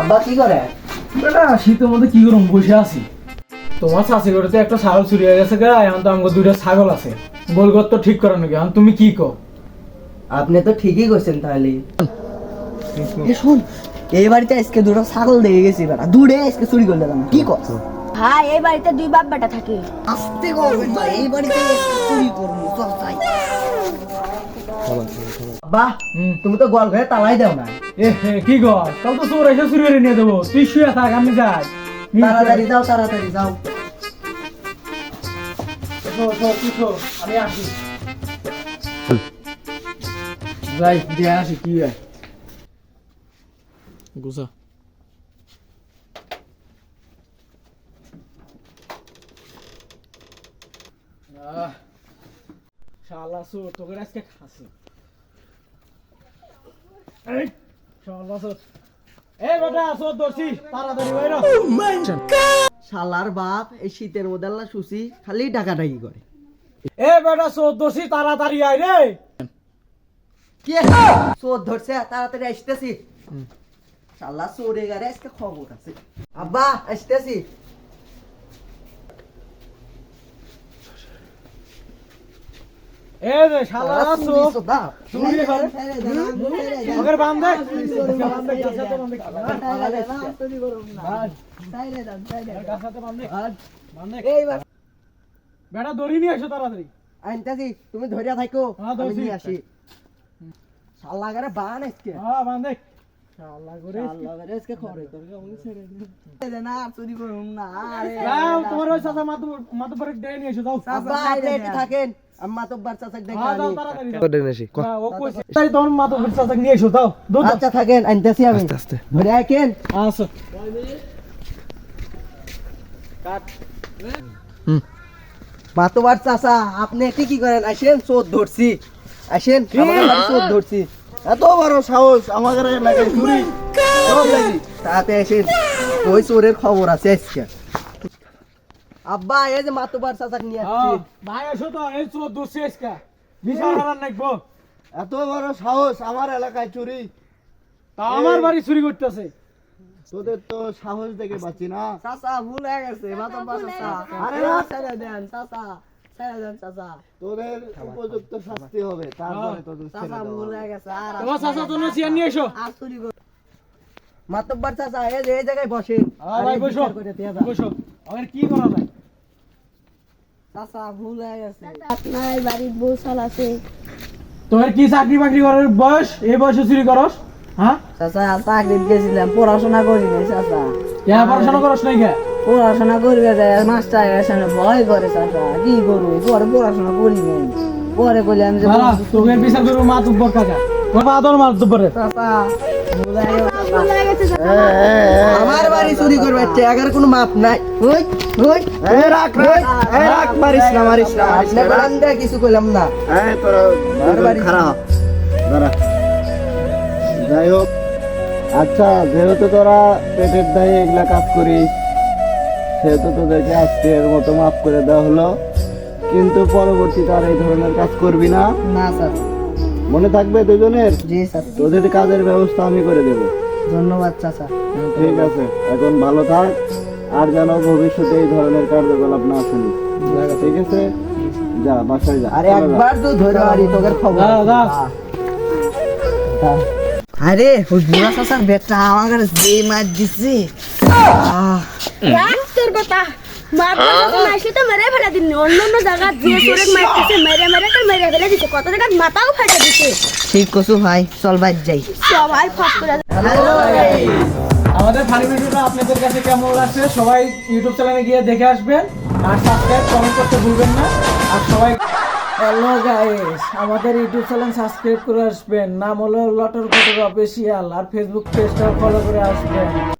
আব্বা কি করে? বেটা শীতের মধ্যে কি করুম বসে আছি। তোমার শাশি তো একটা ছাগল চুরি হয়ে গেছে গা এখন তো আমাকে দুইটা ছাগল আছে। গোলগত তো ঠিক করানো কি এখন তুমি কি কো আপনি তো ঠিকই কইছেন তাহলে। শুন এই বাড়িতে আজকে দুটো ছাগল দিয়ে গেছি বেটা দূরে আজকে চুরি করলে কি কর হ্যাঁ এই বাড়িতে দুই বাপ বেটা থাকে। আস্তে করবেন এই বাড়িতে চুরি করব চল যাই। বাহ তুমি তো গল্প হয়ে তালাই দাও না। এ কি কর তাহলে তো চোর এসে চুরি করে নিয়ে দেবো তুই শুয়ে থাক আমি যাই। তাড়াতাড়ি যাও তাড়াতাড়ি যাও। আমি আসি। যাই দিয়ে আসি কি হয়? গুছা আহ, শালা তোকে আজকে খাসি। এই শালা এই বেটা চোর ধরছি তাড়াতাড়ি বাইর শালার বাপ এই শীতের মধ্যে আল্লাহ সুসি খালি ডাকাডাকি করে। এ বেটা চোর ধরছি তাড়াতাড়ি আয় রে। কি চোর ধরছে তাড়াতাড়ি আসতেছি। শালা চোরে গারে আজকে খবর আছে। আব্বা আসতেছি এ রে শালা চোর চুরি করে ওকে বান দে বান দে গাছাতে বান দে গাছাতে বান দে বান দে বেটা দড়ি নিয়ে আসো তাড়াতাড়ি। আনতেছি তুমি ধরিয়া থাকো হ্যাঁ, আমি। নিয়ে আসি। শালা বান আজকে হ্যাঁ বান শালা করে শালা গারে আজকে খবর তোর আমি ছেড়ে দে। না আর চুরি করুম না আরে যাও তোমার ওই চাচা মাথু মাথু পরে ডে নিয়ে এসো যাও। আব্বা আপনি থাকেন আম্মা তো বাচ্চা চাক দেখে যাও আনি। তাড়াতাড়ি যাও। ও কইছে তাই তোমার মাথু পরে চাচা নিয়ে এসো যাও দৌড় আচ্ছা থাকেন আনতেছি আমি। ধরে আইকেন। আসো। মাতোবার চাচা আপনি কি কি করেন আসেন চোর ধরছি। আসেন আমাদের চোর ধরছি। এত বড় সাহস আমাদের এলাকায় চুরি? তাতে আসেন ওই চোরের খবর আছে আজকে। আব্বা এই যে মাতোবার চাচাক নিয়ে আসছি। ভাই এসো তো এই চোর দোষী আজকে। বিশাল হারান নাকবো এত বড় সাহস আমার এলাকায় চুরি। তা আমার বাড়ি চুরি করতেছে। তোদের তো সাহস দেখে পাচ্ছি না। চাচা ভুল হয়ে গেছে মাতোবার চাচা। আরে না ছেড়ে দেন চাচা। তোদের উপযুক্ত শাস্তি হবে তারপরে তোদের চাচা ভুল গেছে আর তোমার চাচা তুমি চেয়ার নিয়ে এসো। আর চুরি কর মাতব্বার চাচা এই যে এই জায়গায় বসেন। ভাই বসো বসো। আমার কি করা যায়? চাচা ভুল হয়ে গেছে। আপনার বাড়ির বউ সাল আছে। তোমার কি চাকরি বাকরি করার বয়স? এই বয়সে চুরি করস? হ্যাঁ? চাচা চাকরি গেছিলাম পড়াশোনা করি নাই চাচা পড়াশোনা করস নাই কে? পড়াশোনা করবে যায় মাস্টার এসে ভয় করে চাচা। কি করব? পরে পড়াশোনা করি নাই। পরে করলাম যে বাবা তোকে বিচার করব মা তুব্বর কাকা? তোর মা তোর মা চাচা ভুল হয়ে গেছে, চাচা। ভুলে গেছে আমার বাড়ি চুরি করবে টাকার কোনো মাপ নাই। ওই ওই। রাখ রাখ মারিস না মারিস না আপনি বলেন দে কিছু কইলাম না। আমার বাড়ি যাই হোক আচ্ছা যেহেতু তোরা পেটের দায়ে এগুলা কাজ করিস সেহেতু তোদেরকে আজকের মতো মাফ করে দেওয়া হলো। কিন্তু পরবর্তীতে আর এই ধরনের কাজ করবি না। না স্যার। মনে থাকবে দুজনের? জি স্যার। তোদের কাজের ব্যবস্থা আমি করে দেবো। ধন্যবাদ চাচা ঠিক আছে এখন ভালো থাক। আর যেন ভবিষ্যতে এই ধরনের কার্যকলাপ না শুনি। ঠিক আছে? যা বাসায় যা। আরে। একবার তো ধরে আরি তোদের খবর। দাও, দাও। আরে ওই বুড়া চাচার বেটা আমার যে মার দিছে। আহ, তোর কথা। মা বাবা মাসে তো মেরে ফেলে দিন অন্য অন্য জায়গা দিয়ে চোরে মারতেছে মেরে মেরে তো মেরে ফেলে দিছে। কত জায়গা মাথাও ফেটে দিছে। ঠিক কছু ভাই চল বাইর যাই। সবাই করে আমাদের ফানি ভিডিওটা আপনাদের কাছে কেমন লাগছে সবাই ইউটিউব চ্যানেলে গিয়ে দেখে আসবেন আর সাবস্ক্রাইব কমেন্ট করতে ভুলবেন না। আর সবাই হ্যালো গাইস আমাদের ইউটিউব চ্যানেল সাবস্ক্রাইব করে আসবেন। নাম হলো লটর ফটোর অফিসিয়াল আর ফেসবুক পেজটা ফলো করে আসবেন।